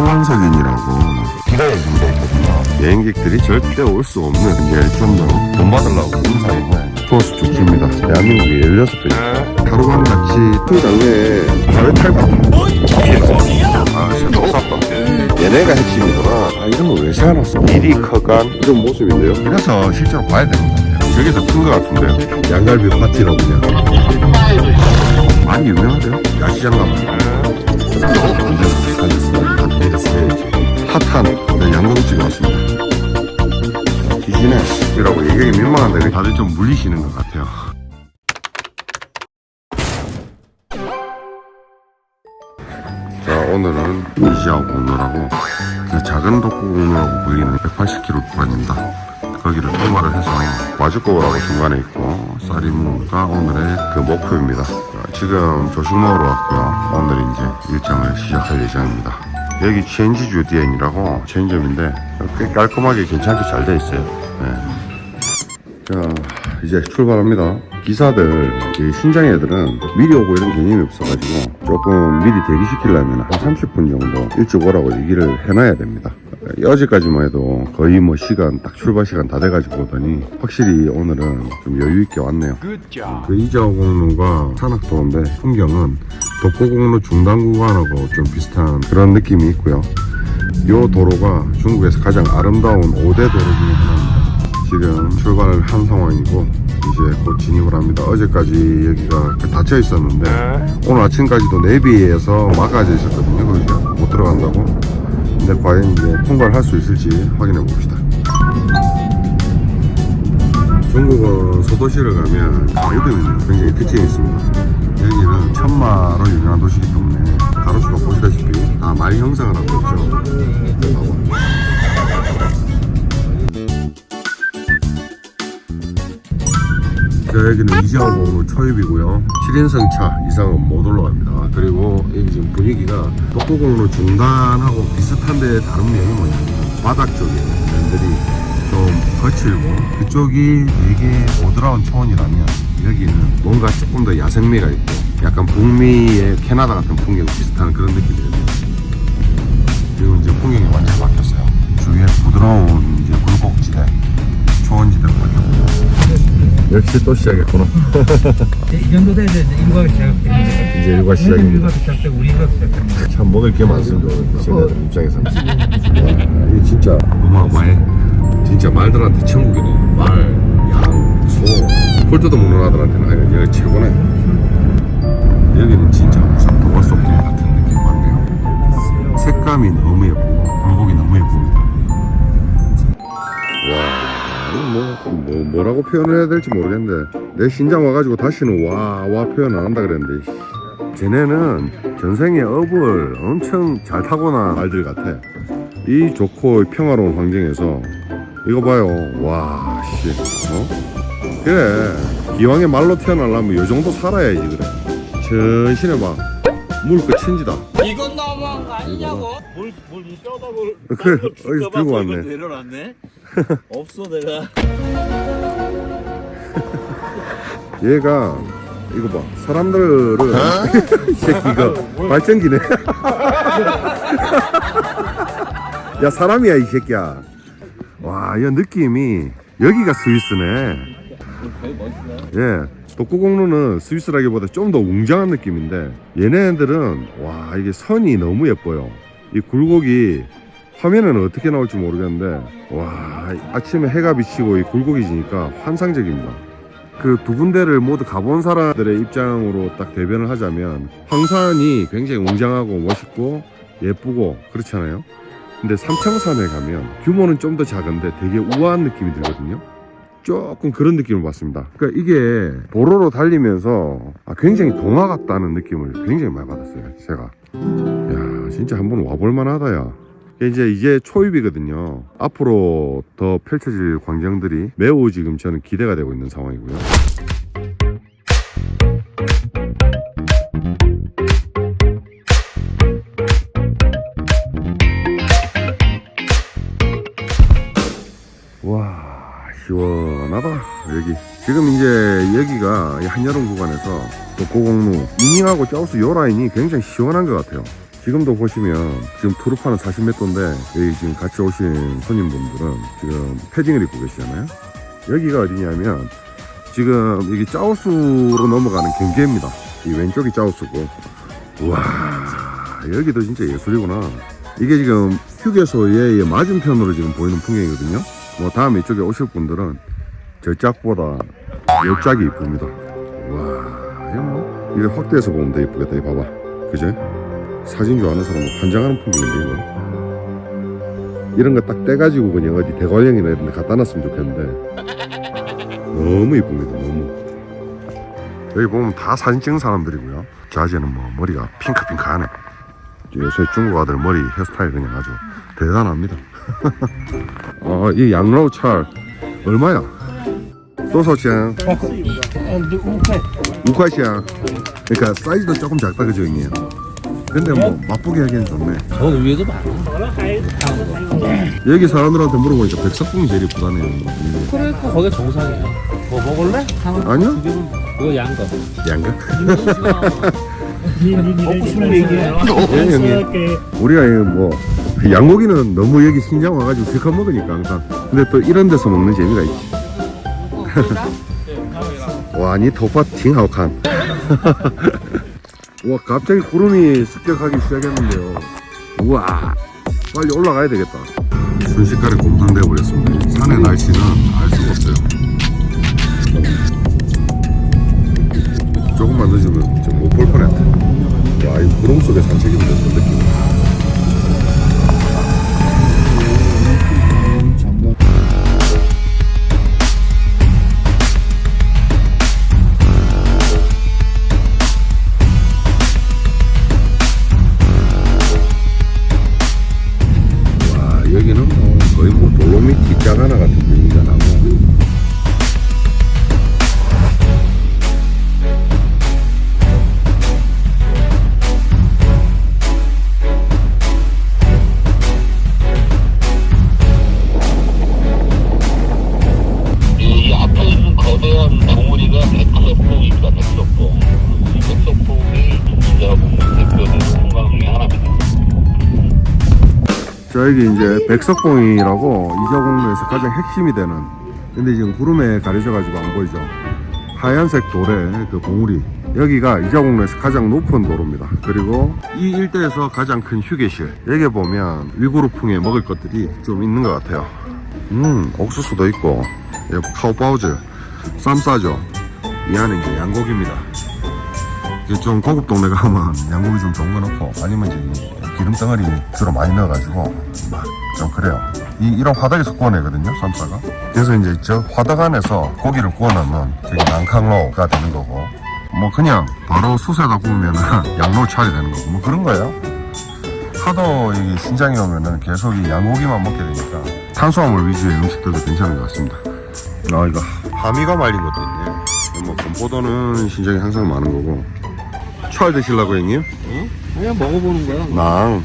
초원석인이라고 비가 예정돼 있거든요. 여행객들이 절대 올 수 없는 이제 좀더 돈 받으려고 인사인 모양이에요. 투어스 중심입니다. 대한민국에 16배입니다. 가루방 같이 그 당내에 가을 탈바. 아, 진짜 똑같다. 얘네가 핵심이구나. 아, 이런 거 왜 세워놨어? 미리 커간 이런 모습인데요. 그래서 실제로 봐야 되는 것 같아요. 저게 더 큰 것 같은데. 양갈비 파티라고 그냥. 많이 유명하대요. 야시장 가면. 다들 좀 물리시는 것 같아요. 자 오늘은 이지아오 공로라고 그 작은 독고공로라고 불리는 180km 구간입니다. 거기를 통과를 해서 와주꼬라고 중간에 있고 쌀이무가 오늘의 그 목표입니다. 자, 지금 조식 먹으러 왔고요. 오늘 이제 일정을 시작할 예정입니다. 여기 체인지 주 디엔이라고 체인점인데 꽤 깔끔하게 괜찮게 잘 돼 있어요. 네. 자 이제 출발합니다. 기사들 이 신장 애들은 미리 오고 이런 개념이 없어가지고 조금 미리 대기시키려면 한 30분 정도 일찍 오라고 얘기를 해놔야 됩니다. 어제까지만 해도 거의 뭐 시간 딱 출발 시간 다 돼가지고 오더니 확실히 오늘은 좀 여유 있게 왔네요. 그 이자오 공로가 산악도인데 풍경은 독고공로 중단 구간하고 좀 비슷한 그런 느낌이 있고요. 이 도로가 중국에서 가장 아름다운 5대 도로 중에 하나입니다 지금 출발을 한 상황이고 이제 곧 진입을 합니다. 어제까지 여기가 닫혀 있었는데 오늘 아침까지도 내비에서 막아져 있었거든요. 거기가 못 들어간다고. 근데 과연 이제 통과를 할 수 있을지 확인해 봅시다. 중국은 소도시를 가면 가로등이 굉장히 특징이 있습니다. 여기는 천마로 유명한 도시이기 때문에 가로수가 보시다시피 다 말 형상을 하고 있죠. 여기는 이지아오공로 초입이고요. 7인승 차 이상은 못 올라갑니다. 그리고 여기 지금 분위기가 독고공로 중간하고 비슷한데 다른 면이 뭐냐면 바닥 쪽에 면들이 좀 거칠고 그쪽이 되게 오드라운 초원이라면 여기는 뭔가 조금 더 야생미가 있고 약간 북미의 캐나다 같은 풍경 비슷한 그런 느낌이거든요. 지금 이제 풍경이 완전히 바뀌었어요. 주위에 부드러운 이제 굴곡지대, 초원지대로 바뀌었고요. 역시 또 시작했구나. 이제 이 정도 돼야 이제 일과가 시작됩니다. 이제 일과 시작입니다. 일과가 시작되고 우리 일과가 시작됩니다. 참 먹을 게 많습니다. 쟤네들 입장에서는. 와, 이게 진짜 어마어마해. 진짜 말들한테 천국이네. 말, 양, 소. 폴트도 먹는 아들한테는 하여간 여기 최고네. 여기는 진짜 무슨 도발속길 같은 느낌 같네요. 색감이 너무 예쁘고 굴곡이 너무 예쁩니다. 와, 뭐, 뭐 뭐라고 표현을 해야 될지 모르겠는데 내 신장 와가지고 다시는 와, 와 표현 안 한다 그랬는데 씨. 쟤네는 전생에 업을 엄청 잘 타고난 말들 같아. 이 좋고 평화로운 환경에서 이거 봐요. 와, 씨. 어? 그래. 기왕에 말로 태어나려면 요 정도 살아야지, 그래. 전신에 봐. 물끝 천지다. 이건 너무한 거 아니냐고? 뭘, 뭘 뼈다고 그래, 어디서 들고 왔네. 내려놨네? 없어 내가. 얘가 이거 봐 사람들을 이 새끼 이거 발전기네. 야 사람이야 이 새끼야. 와이 느낌이 여기가 스위스네. 예 독고공로는 스위스라기보다 좀 더 웅장한 느낌인데 얘네들은 와 이게 선이 너무 예뻐요 이 굴곡이 화면에는 어떻게 나올지 모르겠는데 와 아침에 해가 비치고 이 굴곡이 지니까 환상적입니다 그두 군데를 모두 가본 사람들의 입장으로 딱 대변을 하자면 황산이 굉장히 웅장하고 멋있고 예쁘고 그렇잖아요. 근데 삼청산에 가면 규모는 좀 더 작은데 되게 우아한 느낌이 들거든요. 조금 그런 느낌을 받습니다. 그러니까 이게 도로로 달리면서 아, 굉장히 동화 같다는 느낌을 굉장히 많이 받았어요. 제가. 야, 진짜 한번 와볼 만하다 야. 이제 이제 초입이거든요. 앞으로 더 펼쳐질 광경들이 매우 지금 저는 기대가 되고 있는 상황이고요. 와 시원하다 여기 지금 이제 여기가 이 한여름 구간에서 독고공로 이닝하고 짜오스 요 라인이 굉장히 시원한 것 같아요 지금도 보시면 지금 투르파는 40몇 도인데 여기 지금 같이 오신 손님분들은 지금 패딩을 입고 계시잖아요. 여기가 어디냐면 지금 여기 짜오수로 넘어가는 경계입니다. 이 왼쪽이 짜오수고 와 여기도 진짜 예술이구나. 이게 지금 휴게소의 맞은편으로 지금 보이는 풍경이거든요. 뭐 다음에 이쪽에 오실 분들은 저 짝보다 요 짝이 이쁩니다. 와 이거 뭐 이게 확대해서 보면 더 이쁘겠다. 이 봐봐, 그제? 사진 좋아하는 사람은 환장하는 풍경인데 이거. 이런 거 딱 떼가지고 그냥 어디 대관령이나 이런 데 갖다 놨으면 좋겠는데 너무 이쁩니다. 너무. 여기 보면 다 사진 찍는 사람들이고요. 자제는 뭐 머리가 핑크핑크하네. 요새 중국 아들 머리 헤어스타일 그냥 아주 대단합니다. 아, 이 양로우 찰 얼마야? 또소치양 우카시양 그러니까 사이즈도 조금 작다 그죠 형님? 근데 뭐 맛보기 하기엔 좋네 저 위에도 많아. 여기 사람들한테 물어보니까 백석궁이 제일 이쁘다네 그래 거기 정상이야. 뭐 먹을래? 아니요. 그거 양거. 양가? 먹고 싶은 얘기예요. 어, 우리가 뭐 양고기는 너무 여기 신장 와가지고 실컷 먹으니까 항상 근데 또 이런 데서 먹는 재미가 있지 와니 토파 팅하오칸 와, 갑자기 구름이 습격하기 시작했는데요. 우와, 빨리 올라가야 되겠다. 순식간에 곰탕되어 버렸습니다. 산의 날씨는 알 수가 없어요. 조금만 늦으면 좀 못 볼 뻔했다. 와, 이 구름 속에 산책이 여기 이제 백석봉이라고 이자공로에서 가장 핵심이 되는 근데 지금 구름에 가려져 가지고 안 보이죠. 하얀색 돌에 그 봉우리. 여기가 이자공로에서 가장 높은 도로입니다. 그리고 이 일대에서 가장 큰 휴게실. 여기 보면 위구르풍에 먹을 것들이 좀 있는 것 같아요. 음, 옥수수도 있고, 여기 카우바우즈, 쌈 싸죠. 이 안에 이제 양고기입니다. 이게 좀 고급 동네 가면 양고기 좀 좋은 거 넣고 아니면 이제 기름 덩어리 주로 많이 넣어가지고 막 좀 그래요. 이 이런 화덕에서 구워내거든요, 쌈싸가. 그래서 이제 저 화덕 안에서 고기를 구워놓으면 저기 난캉로가 되는 거고, 뭐 그냥 바로 숯에다 구우면은 양로 차게 되는 거고, 뭐 그런 거예요. 하도 이 신장에 오면은 계속 이 양고기만 먹게 되니까 탄수화물 위주의 음식들도 괜찮은 것 같습니다. 아 이거 하미가 말린 것도 있네. 뭐 건포도는 신장에 항상 많은 거고. 철 드시려고 형님? 그냥 먹어보는 거야. 낭.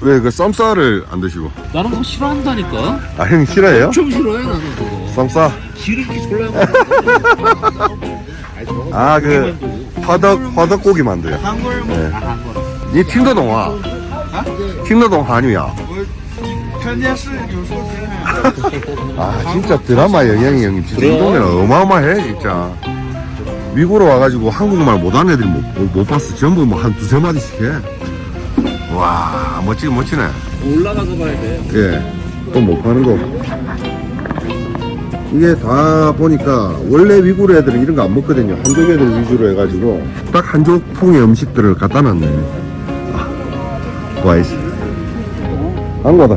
왜그 쌈싸를 안 드시고? 나는 그거 싫어한다니까. 아형 싫어해요? 좀 싫어해 나는 그거. 쌈싸. 기름기 졸라 아그 화덕 화덕 고기 만두요. 네. 니 팅더동아. 팅더동 한유야. 아 진짜 드라마 영향이 형님 진짜 이 동네는 어마어마해 진짜. 미국으로 와가지고 한국말 못하는 애들이 못, 못, 못 봤어. 전부 뭐 한 두세 마디씩 해. 와 멋지긴 멋지네. 올라가서 봐야 돼. 예. 또 못 파는 거. 이게 다 보니까 원래 위구르 애들은 이런 거 안 먹거든요. 한족 애들 위주로 해가지고 딱 한족풍의 음식들을 갖다 놨네. 아, 와이스. 한국어다.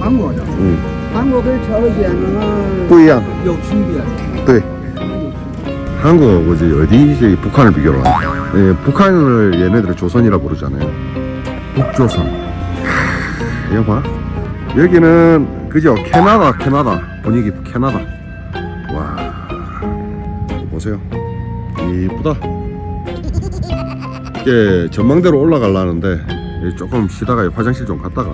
한국어죠. 응. 한국의 처지에는 不一样. 요 준비야. 对. 한국어지 어디 저기 북한을 비교로 하냐. 예, 북한을 얘네들은 조선이라 부르잖아요. 북조선. 하, 이거 봐. 여기는 그죠? 캐나다, 캐나다. 분위기 캐나다. 와. 보세요. 이쁘다. 이게 전망대로 올라가려는데 예, 조금 쉬다가 화장실 좀 갔다가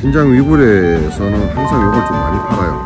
신장 위굴에서는 항상 이걸 좀 많이 팔아요.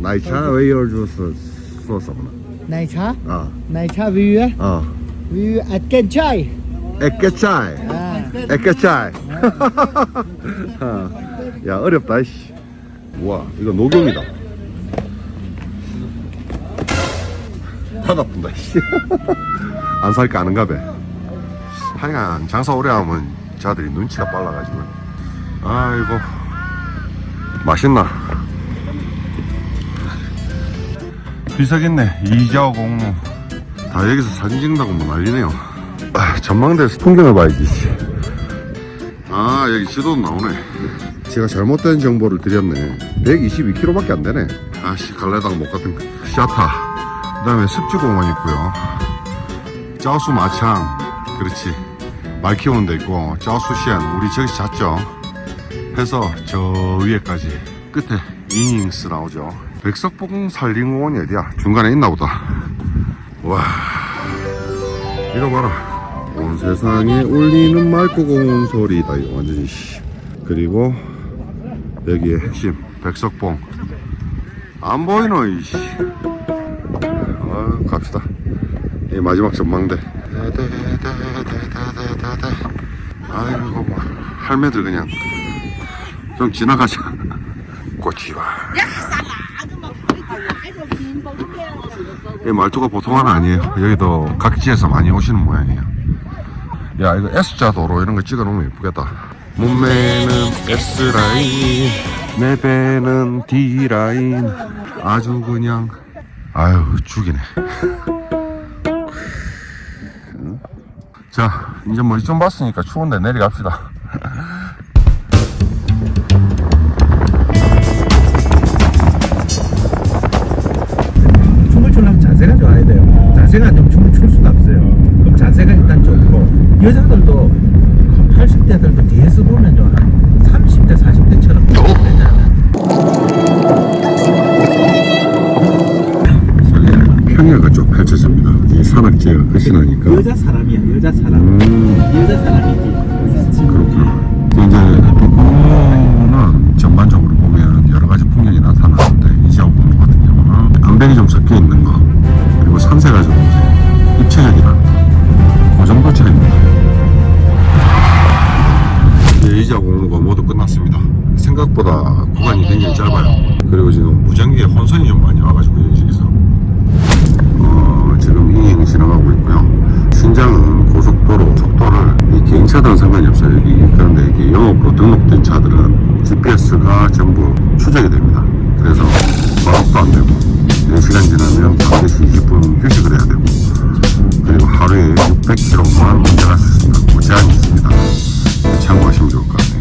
나이차 왜 열줬어 썼었나? 나이차? 아, 나이차 위에 어. 아, 위에 아깐 차이. 에깨차이, 아. 에깨차이. 야 어렵다 씨. 와 이거 녹용이다. 하다 푼다 씨. 안 살까 아는가 봐. 하여간 장사 오래 하면 자들이 눈치가 빨라가지고. 아이고 맛있나? 비싸겠네. 이자오 공무. 다 여기서 사진 찍는다고 뭐 난리네요. 아, 전망대에서 풍경을 봐야지. 씨. 아, 여기 지도도 나오네. 제가 잘못된 정보를 드렸네. 122km밖에 안 되네. 아씨, 갈래당 못 갔던 거. 샤타. 그 다음에 습지공원 있고요. 짜오수 마창. 그렇지. 말 키우는 데 있고, 짜오수 시안. 우리 저기서 잤죠. 해서 저 위에까지. 끝에 이닝스 나오죠. 백석봉 산림공원이 어디야? 중간에 있나 보다. 와. 이거 봐라. 온 세상에 울리는 맑고 고운 소리다. 이거 완전히 씨. 그리고 여기에 핵심 백석봉. 안 보이노 이씨. 아, 갑시다. 이 마지막 전망대. 아이고 뭐 할매들 그냥 좀 지나가자. 꽃이 와. 말투가 보통 하나 아니에요. 여기도 각지에서 많이 오시는 모양이에요. 야 이거 S자 도로 이런 거 찍어 놓으면 예쁘겠다. 몸매는 S라인, 내 배는 D라인. 아주 그냥 아유 죽이네. 자 이제 머리 좀 봤으니까 추운데 내려갑시다. 여자들도 80대들도 뒤에서 보면 좀한 30대, 40대처럼 되잖아요. 평야가 쭉 펼쳐집니다. 이 산악지가 끝이 나니까. 여자 사람이야, 여자 사람. 음. 여자 사람이지. GPS가 전부 추적이 됩니다. 그래서 과속도 안 되고 4시간 지나면 반드시 20분 휴식을 해야 되고 그리고 하루에 600km만 운전할 수 있습니다. 그 제한이 있습니다. 참고하시면 좋을 것 같아요.